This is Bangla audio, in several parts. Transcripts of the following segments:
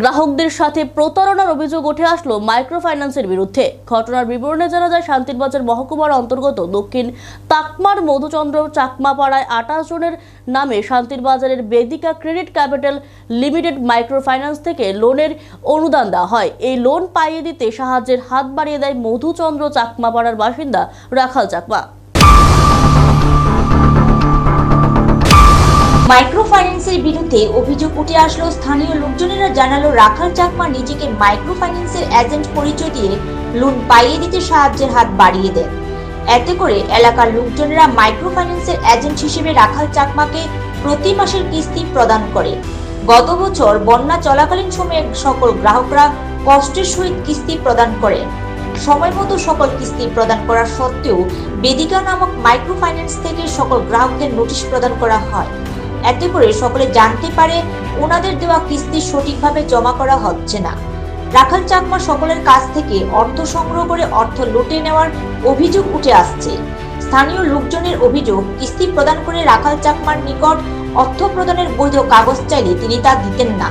গ্রাহকদের সাথে প্রতারণার অভিযোগ উঠে আসলো মাইক্রো ফাইন্যান্সের বিরুদ্ধে। ঘটনার বিবরণে জানা যায় শান্তিরবাজার মহকুমার অন্তর্গত দক্ষিণ তাকমার মধুচন্দ্র চাকমাপাড়ায় আঠাশ জনের নামে শান্তিরবাজারের Vedika credit capital limited micro finance থেকে লোনের অনুদান দেওয়া হয়। এই লোন পাইয়ে দিতে সাহায্যের হাত বাড়িয়ে দেয় মধুচন্দ্র চাকমাপাড়ার বাসিন্দা রাখাল চাকমা। মাইক্রো ফাইন্যান্সের বিরুদ্ধে অভিযোগ উঠে আসলো, স্থানীয় লোকজনেরা জানালো, রাখাল চাকমা নিজেকে মাইক্রো ফাইন্যান্সের এজেন্ট পরিচয় দিয়ে লোন পাইয়ে দিতে সাহায্যের হাত বাড়িয়ে দেন। এতে করে এলাকার লোকজনেরা মাইক্রো ফাইন্যান্সের এজেন্ট হিসেবে রাখাল চাকমাকে প্রতি মাসের কিস্তি প্রদান করে। গত বছর বন্যা চলাকালীন সময়ে সকল গ্রাহকরা কষ্টের সহিত কিস্তি প্রদান করে। সময় মতো সকল কিস্তি প্রদান করা সত্ত্বেও বেদিকা নামক মাইক্রো ফাইন্যান্স থেকে সকল গ্রাহকদের নোটিশ প্রদান করা হয়। এতে করে সকলে জানতে পারে ওনাদের দেওয়া কিস্তি সঠিকভাবে জমা করা হচ্ছে না। রাখাল চাকমা সকলের কাছ থেকে অর্থ সংগ্রহ করে অর্থ লুটে নেওয়ার অভিযোগ উঠে আসছে। স্থানীয় লোকজনের অভিযোগ, কিস্তি প্রদান করে রাখাল চাকমার নিকট অর্থ প্রদানের বৈধ কাগজ চাইলে তিনি তা দিতেন না।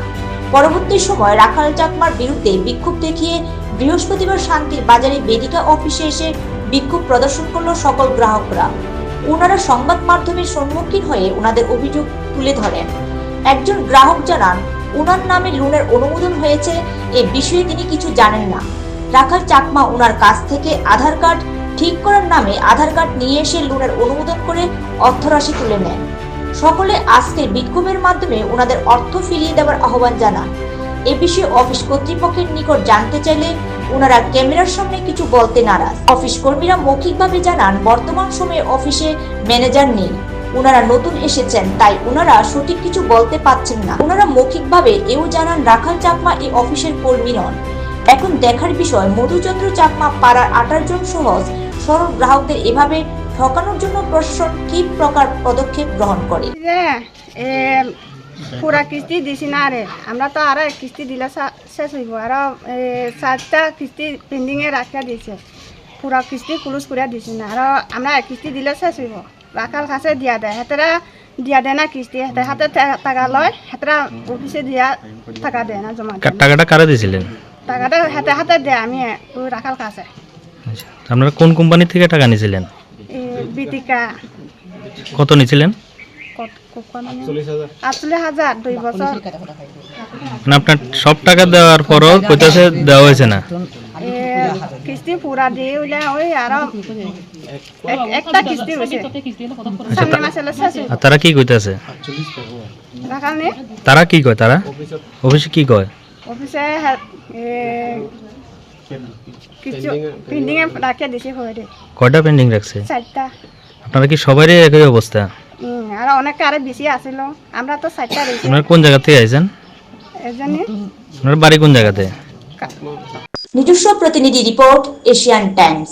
পরবর্তী সময় রাখাল চাকমার বিরুদ্ধে বিক্ষোভ দেখিয়ে বৃহস্পতিবার শান্তির বাজারে বেদিকা অফিসে এসে বিক্ষোভ প্রদর্শন করল সকল গ্রাহকরা। ওনারা সংবাদ মাধ্যমের সম্মুখীন হয়ে ওনাদের অভিযোগ তুলে ধরেন। একজন গ্রাহক জানান ওনার নামে লোনের অনুমোদন হয়েছে, এ বিষয়ে তিনি কিছু জানেন না। রাখাল চাকমা ওনার কাছ থেকে আধার কার্ড ঠিক করার নামে আধার কার্ড নিয়ে এসে লোনের অনুমোদন করে অর্থরাশি তুলে নেন। সকলে আজকের বিক্ষোভের মাধ্যমে ওনাদের অর্থ ফিরিয়ে দেওয়ার আহ্বান জানান। এ বিষয়ে অফিস কর্তৃপক্ষের নিকট জানতে চাইলে ওনারা ক্যামেরার সামনে কিছু বলতে নারাজ। অফিস কর্মীরা মৌখিকভাবে জানান, বর্তমান সময়ে অফিসে ম্যানেজার নেই। ওনারা নতুন এসেছেন, তাই ওনারা সঠিক কিছু বলতে পাচ্ছেন না। ওনারা মৌখিকভাবে এও জানান, রাখাল চাকমা এই অফিসের কর্মী নন। এখন দেখার বিষয়, মধুচন্দ্র চাকমা পাড়ার আঠাশ জন সহজ, সরল গ্রাহকদের এভাবে ঠকানোর জন্য প্রশাসন কি প্রকার পদক্ষেপ গ্রহণ করে? পুরা কিস্তি দিছি না রে। আমরা তো আর কিস্তি দিলে শেষ হইব। আর চারটা কিস্তি পেন্ডিংয়ে রাখিয়া দিছে। পুরা কিস্তি ক্লোজ করিয়া দিছি না। আর আমরা কিস্তি দিলে শেষ হইব। রাখাল কাছে দিয়া দেয় হেতরা দিয়া দেয় না কিস্তি। হাতে টাকা লয়। হেতরা অফিসে দিয়া টাকা দেয় না জমা। টাকাটা কারা দিয়েছিলেন টাকাটা হাতে হাতে দেয় আমি ওই রাখাল কাছে আচ্ছা আপনারা কোন কোম্পানি থেকে টাকা নিয়েছিলেন এ, বিতিকা কত নিয়েছিলেন আপনার সব টাকা দেওয়ার পরও কইতাছে দেওয়া হয়েছে না? কিস্তি পুরা দিয়ে ওই আরও একটা কিস্তি হয়েছে সামনে মাসে হলে আর তারা কি কইতাছে রাখাল নি তারা কি কয় তারা? অফিসে কি কয়? অফিসে পেন্ডিং হয়ে রে কয়টা পেন্ডিং রাখছে? আপনারা কি সবারই একই অবস্থা? আর অনেক আরে বেশি আসিল আমরা তো চারটা রয়েছি আপনারা কোন জায়গা থেকে আইছেন? আপনার বাড়ি কোন জায়গাতে? নিজস্ব প্রতিনিধি রিপোর্ট এশিয়ান টাইমস।